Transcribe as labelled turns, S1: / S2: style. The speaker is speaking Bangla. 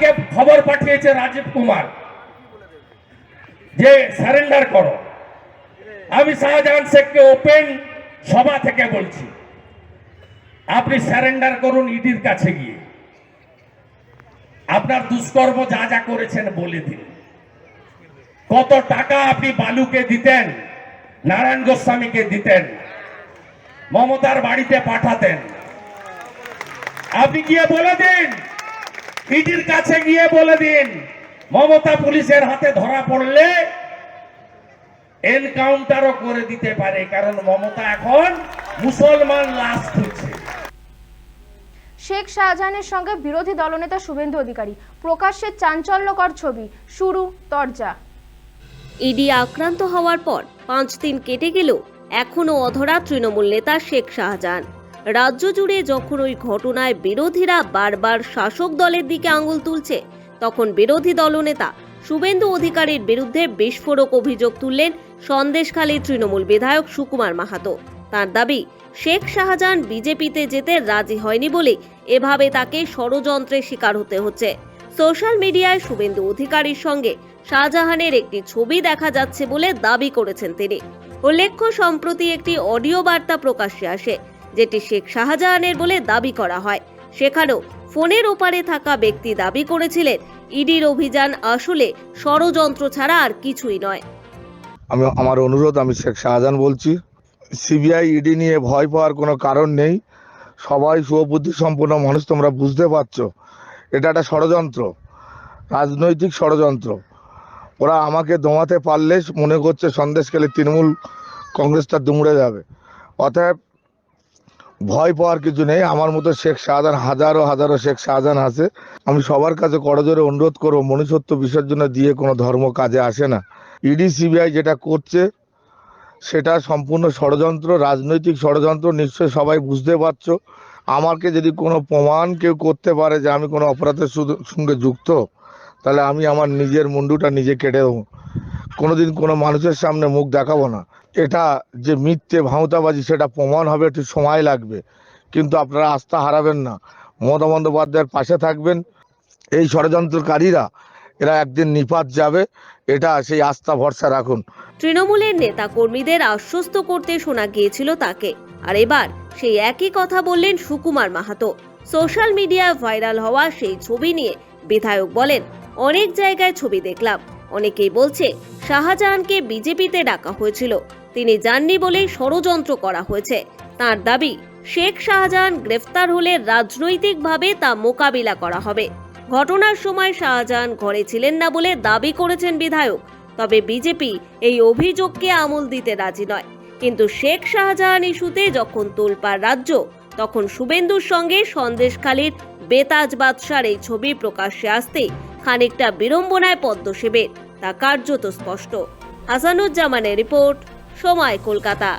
S1: কালকে খবর পাঠিয়েছে রাজীব কুমার যে সারেন্ডার করো। আমি শাহজাহান শেখকে ওপেন সভা থেকে বলছি, আপনি সারেন্ডার করুন ইডির কাছে গিয়ে। আপনার দুষ্কর্ম যা যা করেছেন বলে দিন। কত টাকা আপনি বালুকে দিতেন, নারায়ণ গোস্বামীকে দিতেন, মমতার বাড়িতে পাঠাতেন। আপনি গিয়ে বলে দিন ইডির কাছে গিয়ে বলে দিন মমতা পুলিশের হাতে ধরা পড়লে এনকাউন্টারও করে দিতে পারে কারণ মমতা এখন মুসলমান লাশ খুঁজছে
S2: শেখ শাহজাহানের সঙ্গে বিরোধী দলনেতা শুভেন্দু অধিকারী প্রকাশ্যে চাঞ্চল্যকর ছবি শুরু তরজা।
S3: ইডি আক্রান্ত হওয়ার পর পাঁচ দিন কেটে গেলেও এখনও অধরা তৃণমূল নেতা শেখ শাহজাহান। রাজ্য জুড়ে যখন ওই ঘটনায় বিরোধীরা বারবার শাসক দলের দিকে আঙুল তুলছে, তখন বিরোধী দলনেতা শুভেন্দু অধিকারীর বিরুদ্ধে বিস্ফোরক অভিযোগ তুললেন সন্দেশখালী তৃণমূল বিধায়ক সুকুমার মাহাতো। তার দাবি, শেখ শাহজাহান বিজেপিতে যেতে রাজি হয়নি বলে এভাবে তাকে ষড়যন্ত্রের শিকার হতে হচ্ছে। সোশ্যাল মিডিয়ায় শুভেন্দু অধিকারীর সঙ্গে শাহজাহানের একটি ছবি দেখা যাচ্ছে বলে দাবি করেছেন তিনি। উল্লেখ্য, সম্প্রতি একটি অডিও বার্তা প্রকাশ্যে আসে যেটি শেখ শাহজাহানের বলে দাবি করা হয়। সেখানেও ফোনের ওপারে থাকা ব্যক্তি দাবি করেছিলেন, ইডির অভিযান আসলে ষড়যন্ত্র ছাড়া আর কিছুই নয়।
S4: আমি, আমার অনুরোধ, আমি শেখ শাহজাহান বলছি, সিবিআই, ইডি নিয়ে ভয় পাওয়ার কোনো কারণ নেই। সবাই সুবুদ্ধি সম্পন্ন মানুষ, তোমরা বুঝতে পারছ। এটা একটা ষড়যন্ত্র, রাজনৈতিক ষড়যন্ত্র। ওরা আমাকে দমাতে পারলে মনে করছে সন্দেশকালে তৃণমূল কংগ্রেসটা দুমড়ে যাবে। অতএব ভয় পাওয়ার কিছু নেই। আমার মতো শেখ শাহজাহান, হাজারো হাজারো শেখ শাহজাহান আছে। আমি সবার কাছে করজোরে অনুরোধ করব, মনুষ্যত্ব বিসর্জনে দিয়ে কোনো ধর্ম কাজে আসে না। ইডি, সিবিআই যেটা করছে, সেটা সম্পূর্ণ ষড়যন্ত্র, রাজনৈতিক ষড়যন্ত্র, নিশ্চয়ই সবাই বুঝতে পারছ। আমাকে যদি কোনো প্রমাণ কেউ করতে পারে যে আমি কোনো অপরাধের সঙ্গে যুক্ত, তাহলে আমি আমার নিজের মুন্ডুটা নিজে কেটে দেবো। কোনোদিন কোনো মানুষের সামনে মুখ দেখাবো না। এটা যে মিথ্যে ভাঁওতাবাজি, সেটা প্রমাণ হবে, একটু সময় লাগবে। কিন্তু আপনারা আস্থা হারাবেন না। মমতা বন্দ্যোপাধ্যায়ের পাশে থাকবেন। এই ষড়যন্ত্রকারীরা, এরা একদিন নিপাত যাবে। এটা সেই আস্থা, ভরসা রাখুন।
S3: তৃণমূলের নেতা কর্মীদের আশ্বস্ত করতে শোনা গিয়েছিল তাকে। আর এবার সেই একই কথা বললেন সুকুমার মাহাতো। সোশ্যাল মিডিয়ায় ভাইরাল হওয়া সেই ছবি নিয়ে বিধায়ক বলেন, অনেক জায়গায় ছবি দেখলাম। অনেকেই বলছে শাহজাহানকে বিজেপিতে ডাকা হয়েছিল। তিনি যাননি বলেই ষড়যন্ত্র করা হয়েছে। তার দাবি, শেখ শাহজাহান গ্রেফতার হলে রাজনৈতিকভাবে তা মোকাবিলা করা হবে। ঘটনার সময় শাহজাহান ঘরে ছিলেন না বলে দাবি করেছেন বিধায়ক। তবে বিজেপি এই অভিযোগকে আমল দিতে রাজি নয়। কিন্তু শেখ শাহজাহান ইস্যুতে যখন তোলপাড় রাজ্য, তখন শুভেন্দুর সঙ্গে সন্দেশখালীর বেতাজ বাদশার এই ছবি প্রকাশ্যে আসতেই খানিকটা বিড়ম্বনায় পদ্ম সেবের তা কার্যত স্পষ্ট। হাসানুজ্জামানের রিপোর্ট সময় কলকাতা।